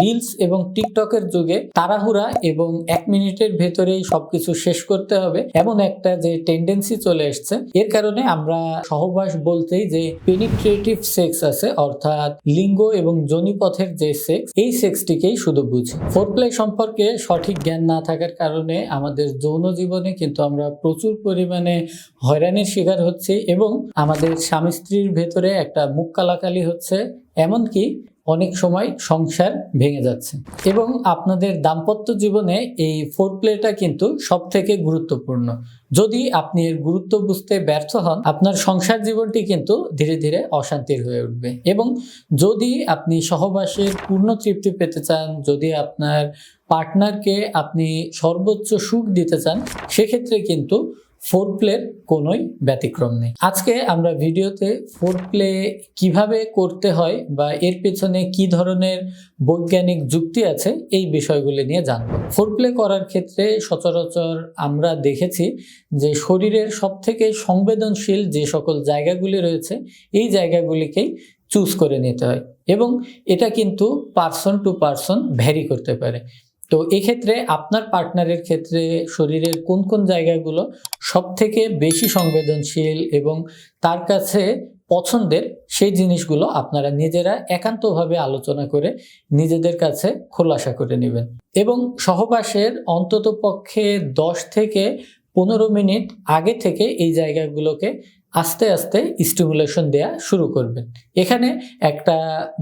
Reels এবং টিকটকের যুগে তাড়াহুড়া এবং এক মিনিটের ভেতরেই সবকিছু শেষ করতে হবে এমন একটা যে টেন্ডেন্সি চলে এসছে। এর কারণে আমরা সহবাস বলতেই যে পেনিট্রেটিভ সেক্স আছে, অর্থাৎ লিঙ্গ এবং জনিপথের যে সেক্স এই সেক্সটিকেই শুধু বুঝি। ফোরপ্লে সম্পর্কে সঠিক জ্ঞান না থাকার কারণে আমাদের যৌন জীবনে কিন্তু আমরা প্রচুর পরিমাণে হয়রানির শিকার হচ্ছি এবং আমাদের স্বামী স্ত্রীর ভেতরে একটা মুখ কালাকালি হচ্ছে। এমনকি অনেক সময় সংসার ভেঙে যাচ্ছে। এবং আপনাদের দাম্পত্য জীবনে এই ফোর প্লেটা কিন্তু সব থেকে গুরুত্বপূর্ণ। যদি আপনি এর গুরুত্ব বুঝতে ব্যর্থ হন, আপনার সংসার জীবনটি কিন্তু ধীরে ধীরে অশান্তির হয়ে উঠবে। এবং যদি আপনি সহবাসের পূর্ণ তৃপ্তি পেতে চান, যদি আপনার পার্টনারকে আপনি সর্বোচ্চ সুখ দিতে চান, সেক্ষেত্রে কিন্তু ফোর প্লের কোনোই ব্যতিক্রম নেই। আজকে আমরা ভিডিওতে ফোর প্লে কীভাবে করতে হয় বা এর পেছনে কি ধরনের বৈজ্ঞানিক যুক্তি আছে এই বিষয়গুলি নিয়ে জানব। ফোর প্লে করার ক্ষেত্রে সচরাচর আমরা দেখেছি যে শরীরের সব থেকে সংবেদনশীল যে সকল জায়গাগুলি রয়েছে, এই জায়গাগুলিকেই চুজ করে নিতে হয় এবং এটা কিন্তু পার্সন টু পার্সন ভ্যারি করতে পারে। তো এক্ষেত্রে আপনার পার্টনারের ক্ষেত্রে শরীরের কোন কোন জায়গাগুলো সব থেকে বেশি সংবেদনশীল এবং তার কাছে পছন্দের সেই জিনিসগুলো আপনারা নিজেরা একান্তভাবে আলোচনা করে নিজেদের কাছে খোলাসা করে নেবেন। এবং সহবাসের অন্তত পক্ষে দশ থেকে পনেরো মিনিট আগে থেকে এই জায়গাগুলোকে আস্তে আস্তে স্টিমুলেশন দেয়া শুরু করবেন। এখানে একটা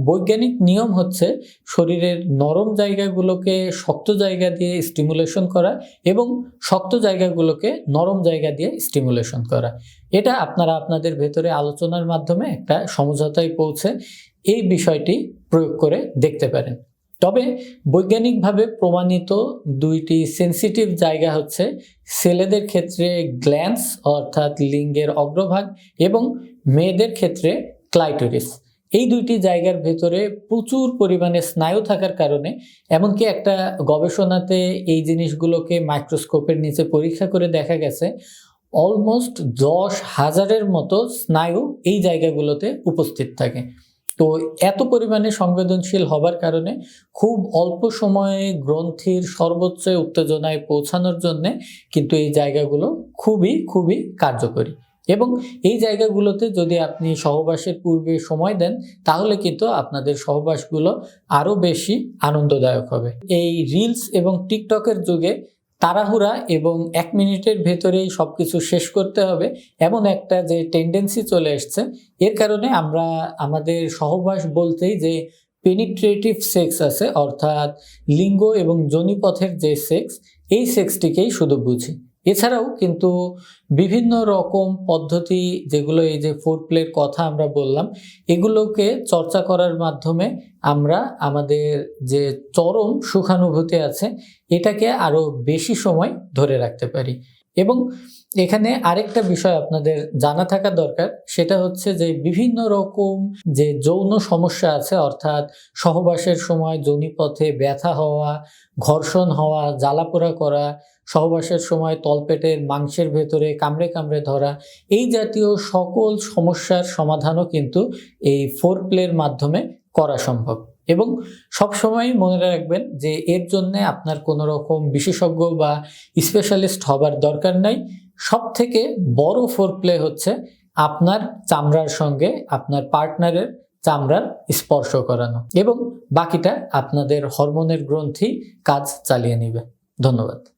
বৈজ্ঞানিক নিয়ম হচ্ছে শরীরের নরম জায়গাগুলোকে শক্ত জায়গা দিয়ে স্টিমুলেশন করা এবং শক্ত জায়গাগুলোকে নরম জায়গা দিয়ে স্টিমুলেশন করা। এটা আপনারা আপনাদের ভেতরে আলোচনার মাধ্যমে একটা সমঝোতায় পৌঁছে এই বিষয়টি প্রয়োগ করে দেখতে পারেন। তবে বৈজ্ঞানিকভাবে প্রমাণিত দুইটি সেন্সিটিভ জায়গা হচ্ছে ছেলেদের ক্ষেত্রে গ্ল্যান্স অর্থাৎ লিঙ্গের অগ্রভাগ, এবং মেয়েদের ক্ষেত্রে ক্লাইটোরিস এই দুইটি জায়গার ভেতরে প্রচুর পরিমাণে স্নায়ু থাকার কারণে, এমনকি একটা গবেষণাতে এই জিনিসগুলোকে মাইক্রোস্কোপের নিচে পরীক্ষা করে দেখা গেছে অলমোস্ট দশ হাজারের মতো স্নায়ু এই জায়গাগুলোতে উপস্থিত থাকে। তো এত পরিমাণে সংবেদনশীল হবার কারণে খুব অল্প সময়ে গ্রন্থির সর্বোচ্চ উত্তেজনায় পৌঁছানোর জন্যে কিন্তু এই জায়গাগুলো খুবই খুবই কার্যকরী। এবং এই জায়গাগুলোতে যদি আপনি সহবাসের পূর্বে সময় দেন, তাহলে কিন্তু আপনাদের সহবাসগুলো আরও বেশি আনন্দদায়ক হবে। এই রিলস এবং টিকটকের যুগে তাড়াহুড়া এবং এক মিনিটের ভেতরেই সব কিছু শেষ করতে হবে এমন একটা যে টেন্ডেন্সি চলে এসছে। এর কারণে আমরা আমাদের সহবাস বলতেই যে পেনিট্রেটিভ সেক্স আছে, অর্থাৎ লিঙ্গ এবং জনিপথের যে সেক্স এই সেক্সটিকেই শুধু বুঝি। এছাড়াও কিন্তু বিভিন্ন রকম পদ্ধতি যেগুলো এই যে ফোর প্লের কথা আমরা বললাম, এগুলোকে চর্চা করার মাধ্যমে আমরা আমাদের যে চরম সুখানুভূতি আছে, এটাকে আরও বেশি সময় ধরে রাখতে পারি। এবং এখানে আরেকটা বিষয় আপনাদের জানা থাকা দরকার, সেটা হচ্ছে যে বিভিন্ন রকম যে যৌন সমস্যা আছে, অর্থাৎ সহবাসের সময় যৌনিপথে ব্যথা হওয়া, ঘর্ষণ হওয়া, জ্বালাপোড়া করা, সহবাসের সময় তলপেটের মাংসের ভেতরে কামড়ে কামড়ে ধরা, এই জাতীয় সকল সমস্যার সমাধানও কিন্তু এই ফোর প্লের মাধ্যমে করা সম্ভব। এবং সবসময় মনে রাখবেন যে এর জন্য আপনার কোনো রকম বিশেষজ্ঞ বা স্পেশালিস্ট হবার দরকার নাই। সব থেকে বড় ফোর প্লে হচ্ছে আপনার চামড়ার সঙ্গে আপনার পার্টনারের চামড়ার স্পর্শ করানো এবং বাকিটা আপনাদের হরমোনের গ্রন্থি কাজ চালিয়ে নেবে। ধন্যবাদ।